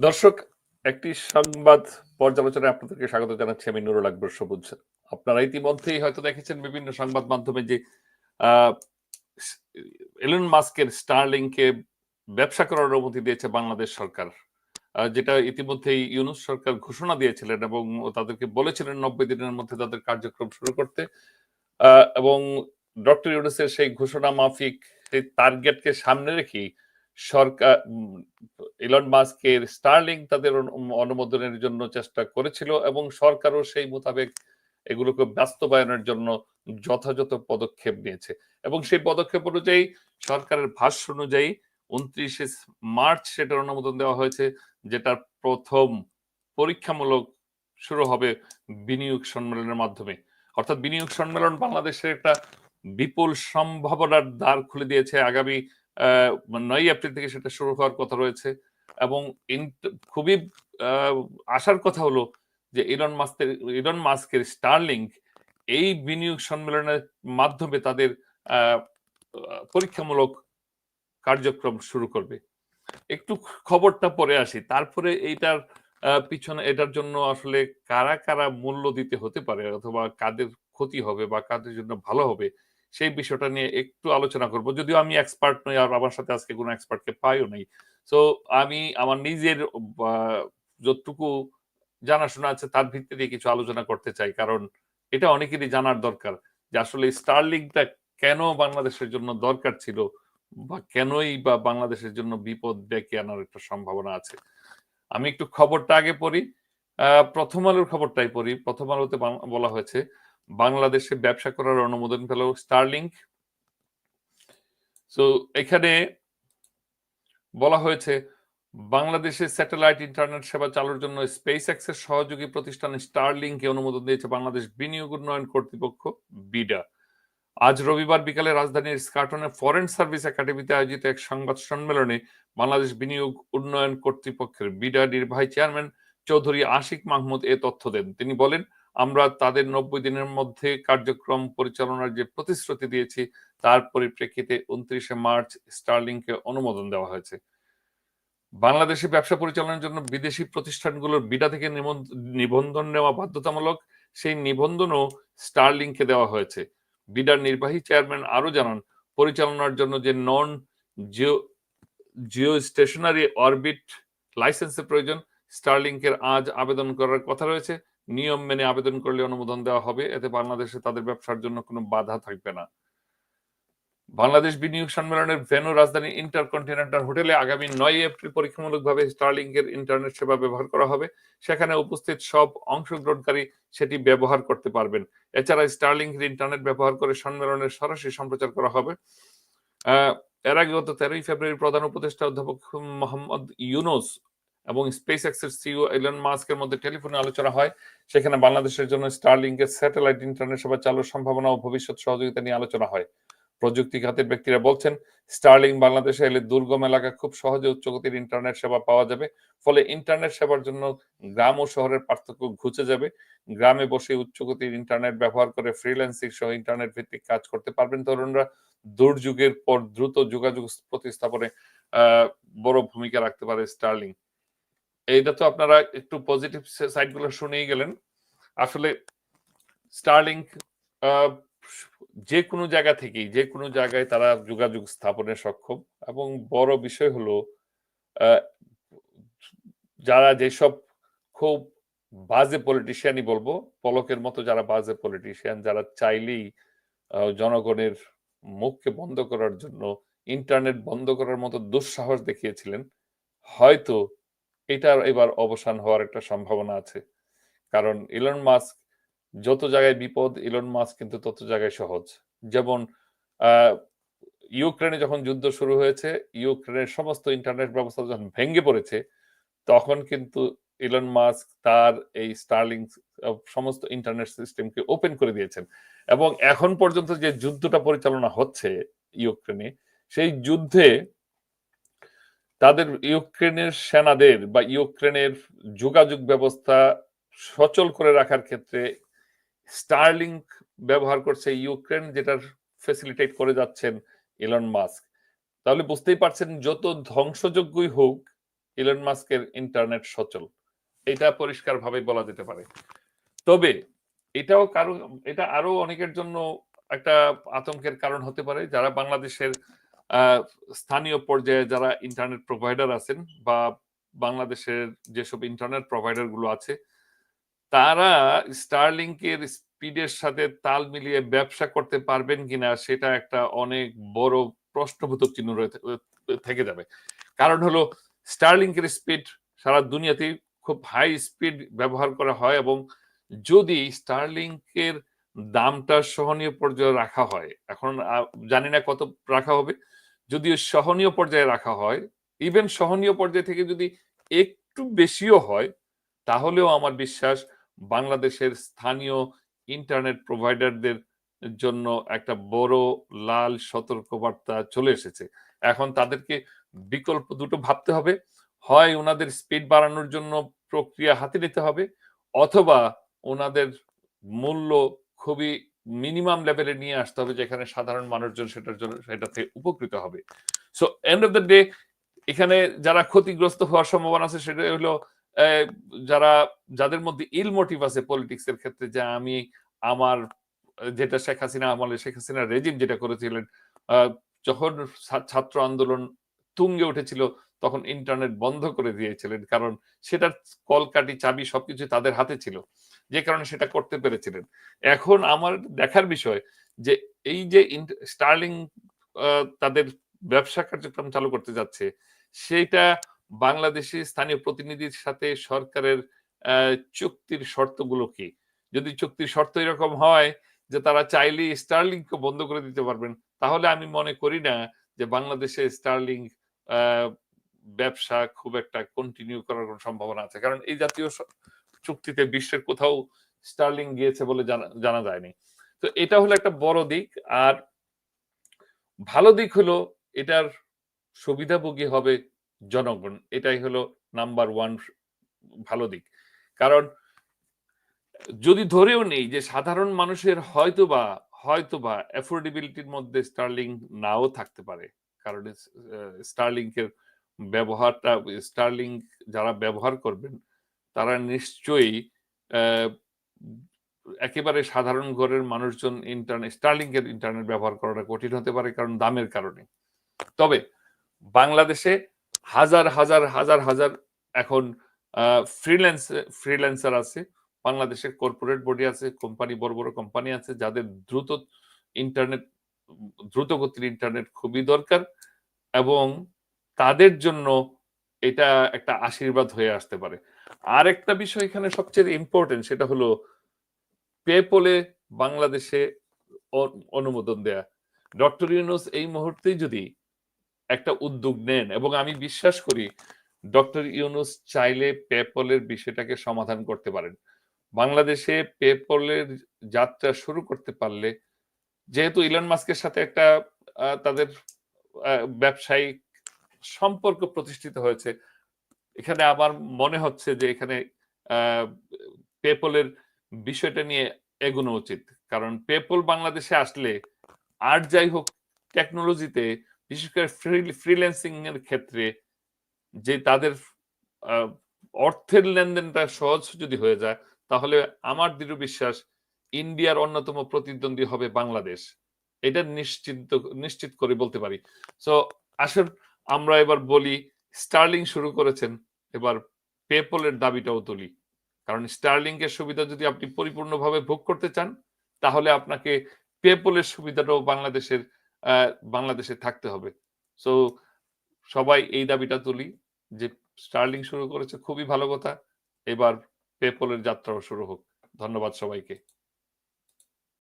দর্শক, একটি সংবাদ পর্যালোচনায় আপনাদেরকে স্বাগত জানাচ্ছি আমি নুরুল আকবর সবুজ। আপনারা ইতিমধ্যেই হয়তো দেখেছেন বিভিন্ন সংবাদ মাধ্যমে যে এলন মাস্কের স্টারলিংকে ব্যবসা করার অনুমতি দিয়েছে বাংলাদেশ সরকার। যেটা ইতিমধ্যেই ইউনুস সরকার ঘোষণা দিয়েছিলেন এবং তাদেরকে বলেছিলেন নব্বই দিনের মধ্যে তাদের কার্যক্রম শুরু করতে। এবং ডক্টর ইউনুসের সেই ঘোষণা মাফিক, সেই টার্গেটকে সামনে রেখেই সরকার ইলন মাস্কের স্টার্লিং তাদের অনুমোদনের জন্য চেষ্টা করেছিল এবং সরকারও সেই মোতাবেক এগুলোকে বাস্তবায়নের জন্য যথাযথ পদক্ষেপ নিয়েছে। এবং সেই পদক্ষেপ অনুযায়ী সরকারের ভাষ্য অনুযায়ী উনত্রিশে মার্চ সেটার অনুমোদন দেওয়া হয়েছে, যেটার প্রথম পরীক্ষামূলক শুরু হবে বিনিয়োগ সম্মেলনের মাধ্যমে। অর্থাৎ বিনিয়োগ সম্মেলন বাংলাদেশের একটা বিপুল সম্ভাবনার দ্বার খুলে দিয়েছে। আগামী নয় এপ্রিল থেকে সেটা শুরু হওয়ার কথা রয়েছে এবং খুবই আসার কথা হলো যে ইরন মাস্কের ইরন মাস্কের স্টারলিং এই বিনিয়োগ সম্মেলনের মাধ্যমে তাদের পরীক্ষামূলক কার্যক্রম শুরু করবে। একটু খবরটা পরে আসি। তারপরে এইটার পিছনে, এটার জন্য আসলে কারা কারা মূল্য দিতে হতে পারে অথবা কাদের ক্ষতি হবে বা কাদের জন্য ভালো হবে সেই বিষয়টা নিয়ে একটু আলোচনা করব। যদিও আমি এক্সপার্ট নই আর আমার সাথে আজকে কোনো এক্সপার্টকে পাইও নাই। তো আমি আমার নিজের যতটুকু জানাশোনা আছে তার ভিত্তিতে কিছু আলোচনা করতে চাই। কারণ এটা অনেকেরই জানার দরকার যে আসলে স্টারলিংটা কেন বাংলাদেশের জন্য দরকার ছিল বা কেনই বা বাংলাদেশের জন্য বিপদ ডেকে আনার একটা সম্ভাবনা আছে। আমি একটু খবরটা আগে পড়ি। প্রথম আলোর খবরটাই পড়ি। প্রথম আলোতে বলা হয়েছে বাংলাদেশে ব্যবসা করার অনুমোদন পেল স্টারলিং। তো এখানে বলা হয়েছে, বাংলাদেশে স্যাটেলাইট ইন্টারনেট সেবা চালুর জন্য স্পেস এক্সের সহযোগী প্রতিষ্ঠান স্টারলিংকে অনুমোদন দিয়েছে বাংলাদেশ বিনিয়োগ উন্নয়ন কর্তৃপক্ষ, বিডা। আজ রবিবার বিকালে রাজধানীর স্কাটনের ফরেন সার্ভিস একাডেমিতে আয়োজিত এক সংবাদ সম্মেলনে বাংলাদেশ বিনিয়োগ উন্নয়ন কর্তৃপক্ষের বিডা নির্বাহী চেয়ারম্যান চৌধুরী আশিক মাহমুদ এ তথ্য দেন। তিনি বলেন আমরা তাদের নব্বই দিনের মধ্যে কার্যক্রম পরিচালনার যে প্রতিশ্রুতি দিয়েছি, তার পরিপ্রেক্ষিতে উনত্রিশে মার্চ স্টার্লিংকে অনুমোদন দেওয়া হয়েছে। বাংলাদেশে ব্যবসা পরিচালনার জন্য বিদেশি প্রতিষ্ঠানগুলোর বিডা থেকে নিবন্ধন নেওয়া বাধ্যতামূলক, সেই নিবন্ধনও স্টারলিংকে দেওয়া হয়েছে। বিডার নির্বাহী চেয়ারম্যান আরও জানান, পরিচালনার জন্য যে non geo Jio stationery orbit লাইসেন্সের প্রয়োজন, স্টারলিংকের আজ আবেদন করার কথা রয়েছে। নিয়ম মেনে আবেদন করলে অনুমোদন দেওয়া হবে। এতে বাংলাদেশে তাদের ব্যবসার জন্য কোনো বাধা থাকবে না। বাংলাদেশ বিনিয়োগ সম্মেলনের ভেনু রাজধানী ইন্টারকন্টিনেন্টাল হোটেলে আগামী নয় এপ্রিল পরীক্ষামূলকভাবে স্টার্লিং এর ইন্টারনেট সেবা ব্যবহার করা হবে। সেখানে উপস্থিত সব অংশগ্রহণকারী সেটি ব্যবহার করতে পারবেন। এছাড়া স্টার্লিং এর ইন্টারনেট ব্যবহার করে সম্মেলনের সরাসরি সম্প্রচার করা হবে। এর আগে গত তেরোই ফেব্রুয়ারি প্রধান উপদেষ্টা অধ্যাপক মোহাম্মদ ইউনুস এবং স্পেস এক্সের সিও এলন মাস্কের মধ্যে টেলিফোনে আলোচনা হয়, সেখানে বাংলাদেশের জন্য স্টারলিং এর স্যাটেলাইট ইন্টারনেট সেবা চালুর সম্ভাবনা ও ভবিষ্যৎ সহযোগিতা নিয়ে আলোচনা হয়। প্রযুক্তি খাতের ব্যক্তিরা বলছেন স্টারলিং বাংলাদেশে এলে দুর্গম এলাকা খুব সহজে উচ্চগতির ইন্টারনেট সেবা পাওয়া যাবে, ফলে ইন্টারনেট সেবার জন্য গ্রাম ও শহরের পার্থক্য ঘুচে যাবে। গ্রামে বসে উচ্চগতির ইন্টারনেট ব্যবহার করে ফ্রিল্যান্সিং সহ ইন্টারনেট ভিত্তিক কাজ করতে পারবেন তরুণরা। দুর্যোগের পর দ্রুত যোগাযোগ প্রতিস্থাপনে, আহ, বড় ভূমিকা রাখতে পারে স্টারলিং এইটা তো আপনারা একটু পজিটিভ সাইডগুলো শুনেই গেলেন। আসলে স্টারলিং যে কোনো জায়গা থেকেই, যে কোনো জায়গায় তারা যোগাযোগ স্থাপনে সক্ষম। এবং বড় বিষয় হলো যারা যেসব খুব বাজে পলিটিশিয়ানই বলব, পলকের মতো যারা বাজে পলিটিশিয়ান যারা চাইলেই জনগণের মুখকে বন্ধ করার জন্য ইন্টারনেট বন্ধ করার মতো দুঃসাহস দেখিয়েছিলেন, হয়তো এটার এবার অবসান হওয়ার একটা সম্ভাবনা আছে। কারণ ইলন মাস্ক যত জায়গায় বিপদ ইলন মাস্ক কিন্তু তত জায়গায় সহজ। যেমন ইউক্রেনে যখন যুদ্ধ শুরু হয়েছে, ইউক্রেনের সমস্ত ইন্টারনেট ব্যবস্থা যখন ভেঙে পড়েছে, তখন কিন্তু ইলন মাস্ক তার এই স্টার্লিং সমস্ত ইন্টারনেট সিস্টেমকে ওপেন করে দিয়েছেন। এবং এখন পর্যন্ত যে যুদ্ধটা পরিচালনা হচ্ছে ইউক্রেনে, সেই যুদ্ধে তাদের ইউক্রেনের সেনাদের বা ইউক্রেনের যোগাযোগ ব্যবস্থা সচল করে রাখার ক্ষেত্রে স্টারলিং ব্যবহার করছে ইউক্রেন, যেটার ফেসিলিটেট করে যাচ্ছেন ইলন মাস্ক তাহলে বুঝতেই পারছেন যত ধ্বংসযোগ্যই হোক ইলন মাস্কের ইন্টারনেট সচল। এটা পরিষ্কারভাবে বলা যেতে পারে। তবে এটাও কারও, এটা আরও অনেকের জন্য একটা আতঙ্কের কারণ হতে পারে, যারা বাংলাদেশের স্থানীয় পর্যায়ে যারা ইন্টারনেট প্রোভাইডার আছেন বা বাংলাদেশের যেসব ইন্টারনেট প্রোভাইডারগুলো আছে, তারা স্টারলিংকের স্পিডের সাথে তাল মিলিয়ে ব্যবসা করতে পারবেন কিনা সেটা একটা অনেক বড় প্রশ্নবোধক চিহ্ন থেকে যাবে। কারণ হলো স্টারলিংকের স্পিড সারা দুনিয়াতেই খুব হাই স্পিড ব্যবহার করা হয় এবং যদি স্টারলিংকের দামটা সহনীয় পর্যায়ে রাখা হয়, এখন জানি না কত রাখা হবে যদিও সহনীয় পর্যায়ে রাখা হয় ইভেন সহনীয় পর্যায়ে থেকে যদি একটু বেশিও হয়, তাহলেও আমার বিশ্বাস বাংলাদেশের স্থানীয় ইন্টারনেট প্রোভাইডারদের জন্য একটা বড় লাল সতর্কবার্তা চলে এসেছে। এখন তাদেরকে বিকল্প দুটো ভাবতে হবে। হয় ওনাদের স্পিড বাড়ানোর জন্য প্রক্রিয়া হাতে নিতে হবে, অথবা ওনাদের মূল্য খুবই মিনিমাম লেভেলে নিয়ে আসতে হবে যেখানে সাধারণ মানুষজন সেটার জন্য সেটাতে উপকৃত হবে। So end of the day এখানে যারা ক্ষতিগ্রস্ত হওয়ার সম্ভাবনা আছে সেটা হলো যারা, যাদের মধ্যে ইল মোটিভ আছে পলিটিক্স এর ক্ষেত্রে, যে আমি আমার, যেটা শেখ হাসিনা আমলে শেখ হাসিনা রেজিম যেটা করেছিলেন যখন ছাত্র আন্দোলন তুঙ্গে উঠেছিল তখন ইন্টারনেট বন্ধ করে দিয়েছিলেন, কারণ সেটার কলকাটি চাবি সবকিছু তাদের হাতে ছিল, যে কারণে সেটা করতে পেরেছিলেন। এখন আমার দেখার বিষয় যে এই যে স্টার্লিং তাদের ব্যবসা কার্যক্রম চালু করতে যাচ্ছে, সেটা বাংলাদেশি স্থানীয় প্রতিনিধির সাথে সরকারের চুক্তির শর্তগুলো কি? যদি চুক্তির শর্ত এরকম হয় যে তারা চাইলেই স্টার্লিংকে বন্ধ করে দিতে পারবেন, তাহলে আমি মনে করি না যে বাংলাদেশে স্টার্লিং ব্যবসা খুব একটা কন্টিনিউ করার কোনো সম্ভাবনা আছে। কারণ এই জাতীয় চুক্তিতে বিশ্বের কোথাও স্টার্লিং গিয়েছে বলে জানা জানা যায়নি। তো এটা হলো একটা বড় দিক। আর ভালো দিক হলো এটার সুবিধাভোগী হবে জনগণ। এটাই হলো নাম্বার ওয়ান ভালো দিক। কারণ যদি ধরেও নেই যে সাধারণ মানুষের হয়তোবা হয়তোবা অ্যাফোর্ডেবিলিটির মধ্যে স্টার্লিং নাও থাকতে পারে। কারণ স্টার্লিং এর ব্যবহারটা স্টার্লিং যারা ব্যবহার করবেন, তারা নিশ্চয়ই একেবারে সাধারণ ঘরের মানুষজন ইন্টারনেট স্টার্লিং এর ইন্টারনেট ব্যবহার করাটা কঠিন হতে পারে কারণ দামের কারণে। তবে বাংলাদেশে হাজার হাজার হাজার হাজার এখন ফ্রিল্যান্স ফ্রিল্যান্সার আছে। বাংলাদেশের কর্পোরেট বডি আছে কোম্পানি বড় বড় কোম্পানি আছে, যাদের দ্রুত ইন্টারনেট দ্রুত গতির ইন্টারনেট খুবই দরকার এবং তাদের জন্য এটা একটা আশীর্বাদ হয়ে আসতে পারে। আর একটা বিষয় এখানে সবচেয়ে ইম্পর্টেন্ট সেটা হলো পেপলে বাংলাদেশে অনুমোদন দেয়া। ডক্টর ইউনুস এই মুহূর্তেই যদি একটা উদ্যোগ নেন, এবং আমি বিশ্বাস করি ডক্টর ইউনুস চাইলে পেপলের বিষয়টাকে সমাধান করতে পারেন। বাংলাদেশে পেপলের যাত্রা শুরু করতে পারলে, যেহেতু ইলন মাস্কের সাথে একটা তাদের ব্যবসায়িক সম্পর্ক প্রতিষ্ঠিত হয়েছে। এখানে আমার মনে হচ্ছে যে এখানে পেপলের বিষয়টা নিয়ে এগোনো উচিত। কারণ পেপল বাংলাদেশে আসলে আর যাই হোক টেকনোলজিতে বিশেষ করে ফ্রিল্যান্সিং এর ক্ষেত্রে যে তাদের অর্থের লেনদেনটা সহজ যদি হয়ে যায়, তাহলে আমার দৃঢ় বিশ্বাস ইন্ডিয়ার অন্যতম প্রতিদ্বন্দ্বী হবে বাংলাদেশ। এটা নিশ্চিত নিশ্চিত করে বলতে পারি। সো আসুন আমরা এবার বলি স্টার্লিং শুরু করেছেন, এবার পেপলের দাবিটাও তুলি। কারণ স্টার্লিং এর সুবিধা যদি আপনি পরিপূর্ণভাবে ভোগ করতে চান, তাহলে আপনাকে পেপলের সুবিধাটাও বাংলাদেশের বাংলাদেশে থাকতে হবে। সো সবাই এই দাবিটা তুলি যে স্টার্লিং শুরু করেছে, খুবই ভালো কথা। এবার পেপলের যাত্রাও শুরু হোক। ধন্যবাদ সবাইকে।